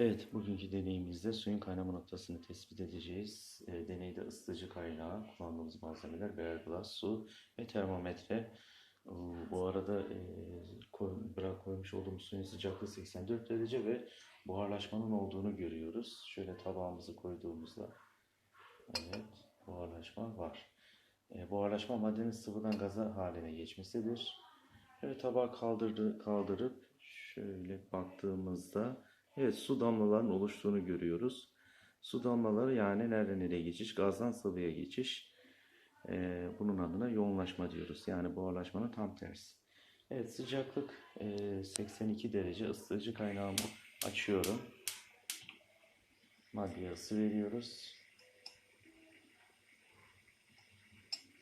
Evet, bugünkü deneyimizde suyun kaynama noktasını tespit edeceğiz. E, deneyde ısıtıcı kaynağı, kullandığımız malzemeler, birer su ve termometre. E, bu arada e, koy, bırak koymuş olduğumuz suyun sıcaklığı 84 derece ve buharlaşmanın olduğunu görüyoruz. Şöyle tabağımızı koyduğumuzda, evet, buharlaşma var. E, buharlaşma maddenin sıvıdan gaza haline geçmesidir. Evet, tabağı kaldırdı, kaldırıp şöyle baktığımızda Evet, su damlalarının oluştuğunu görüyoruz. Su damlaları yani nereden nereye geçiş? Gazdan sıvıya geçiş. Ee, bunun adına yoğunlaşma diyoruz. Yani buharlaşmanın tam tersi. Evet, sıcaklık e, 82 derece. Isıtıcı kaynağımı açıyorum. Maddeye ısı veriyoruz.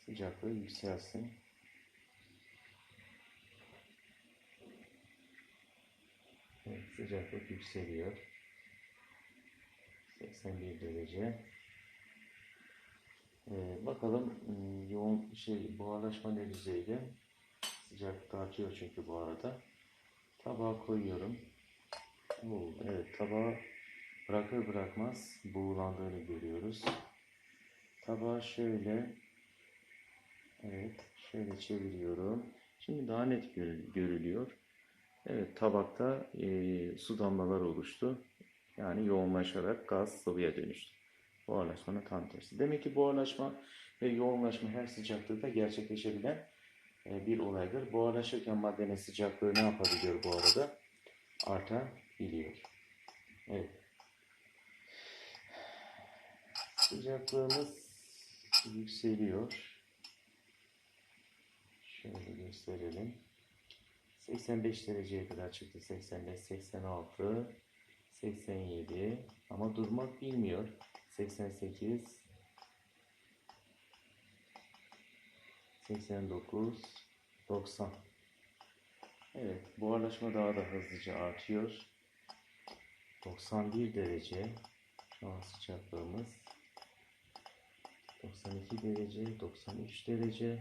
Sıcaklığı yükselsin. Evet, sıcaklık yükseliyor. 81 derece. Ee, bakalım ım, yoğun şey buharlaşma ne düzeyde? Sıcaklık artıyor çünkü bu arada. Tabağa koyuyorum. Evet tabağı bırakır bırakmaz buğulandığını görüyoruz. Tabağı şöyle evet şöyle çeviriyorum. Şimdi daha net görü- görülüyor. Evet, tabakta e, su damlaları oluştu. Yani yoğunlaşarak gaz sıvıya dönüştü. Buharlaşmanın tam tersi. Demek ki buharlaşma ve yoğunlaşma her sıcaklıkta gerçekleşebilen e, bir olaydır. Buharlaşırken maddenin sıcaklığı ne yapabiliyor bu arada? Artabiliyor. Evet. Sıcaklığımız yükseliyor. Şöyle gösterelim. 85 dereceye kadar çıktı. 85, 86, 87 ama durmak bilmiyor. 88, 89, 90. Evet, buharlaşma daha da hızlıca artıyor. 91 derece şu an sıcaklığımız. 92 derece, 93 derece,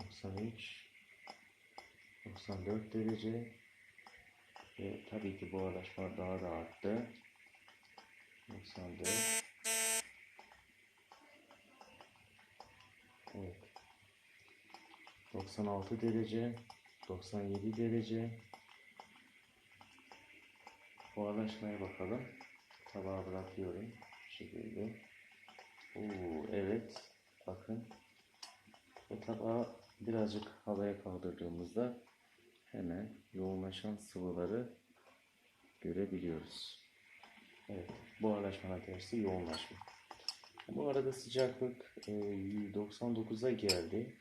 93, 94 derece ve tabii ki buharlaşma daha da arttı. 94 Evet. 96 derece 97 derece Buharlaşmaya bakalım. Tabağa bırakıyorum. Bu şekilde. Oo, evet. Bakın. Ve tabağı birazcık havaya kaldırdığımızda hemen yoğunlaşan sıvıları görebiliyoruz. Evet, buharlaşmanın tersi yoğunlaşma. Bu arada sıcaklık e, 99'a geldi.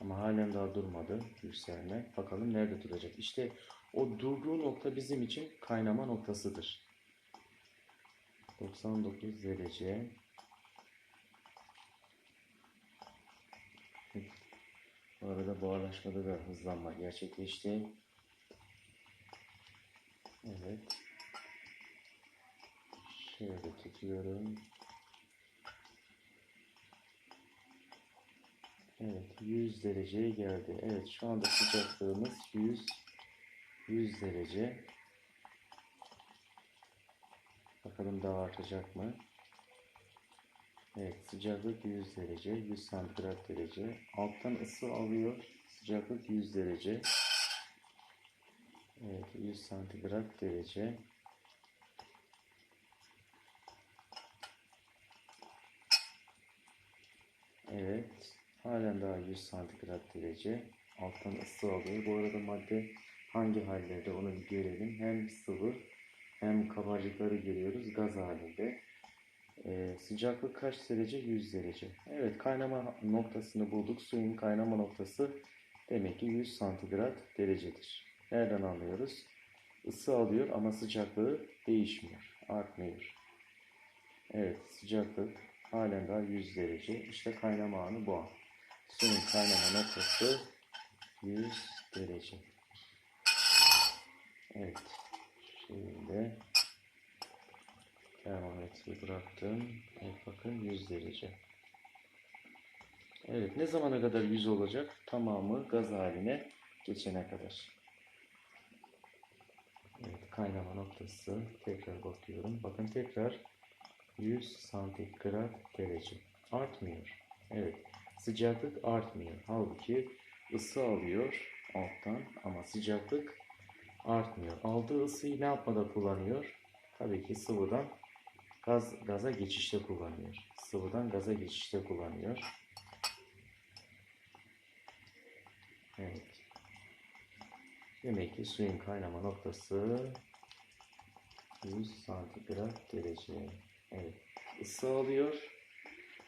Ama halen daha durmadı yükselme. Bakalım nerede duracak. İşte o durduğu nokta bizim için kaynama noktasıdır. 99 derece. Arada buharlaşmada da hızlanma gerçekleşti. Evet. Şöyle tutuyorum. Evet, 100 dereceye geldi. Evet, şu anda sıcaklığımız 100 100 derece. Bakalım daha artacak mı? Evet, sıcaklık 100 derece, 100 santigrat derece. Alttan ısı alıyor. Sıcaklık 100 derece. Evet, 100 santigrat derece. Evet, halen daha 100 santigrat derece. Alttan ısı alıyor. Bu arada madde hangi hallerde onu bir görelim. Hem sıvı hem kabarcıkları görüyoruz gaz halinde. Ee, sıcaklık kaç derece? 100 derece. Evet kaynama noktasını bulduk. Suyun kaynama noktası demek ki 100 santigrat derecedir. Nereden anlıyoruz? Isı alıyor ama sıcaklığı değişmiyor, artmıyor. Evet sıcaklık halen daha 100 derece. İşte kaynama anı bu an. Suyun kaynama noktası 100 derece. Evet. Şimdi termometreyi bıraktım. Evet bakın 100 derece. Evet ne zamana kadar 100 olacak? Tamamı gaz haline geçene kadar. Evet kaynama noktası tekrar bakıyorum. Bakın tekrar 100 santigrat derece artmıyor. Evet sıcaklık artmıyor. Halbuki ısı alıyor alttan ama sıcaklık artmıyor. Aldığı ısıyı ne yapmada kullanıyor? Tabii ki sıvıdan gaz gaza geçişte kullanıyor. Sıvıdan gaza geçişte kullanıyor. Evet. Demek ki suyun kaynama noktası 100 santigrat derece. Evet. Isı alıyor.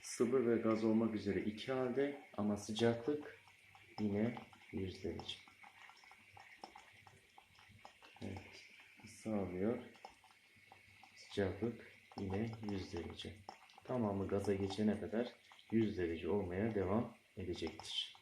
Sıvı ve gaz olmak üzere iki halde ama sıcaklık yine 100 derece. Evet. Isı alıyor. Sıcaklık yine 100 derece. Tamamı gaza geçene kadar 100 derece olmaya devam edecektir.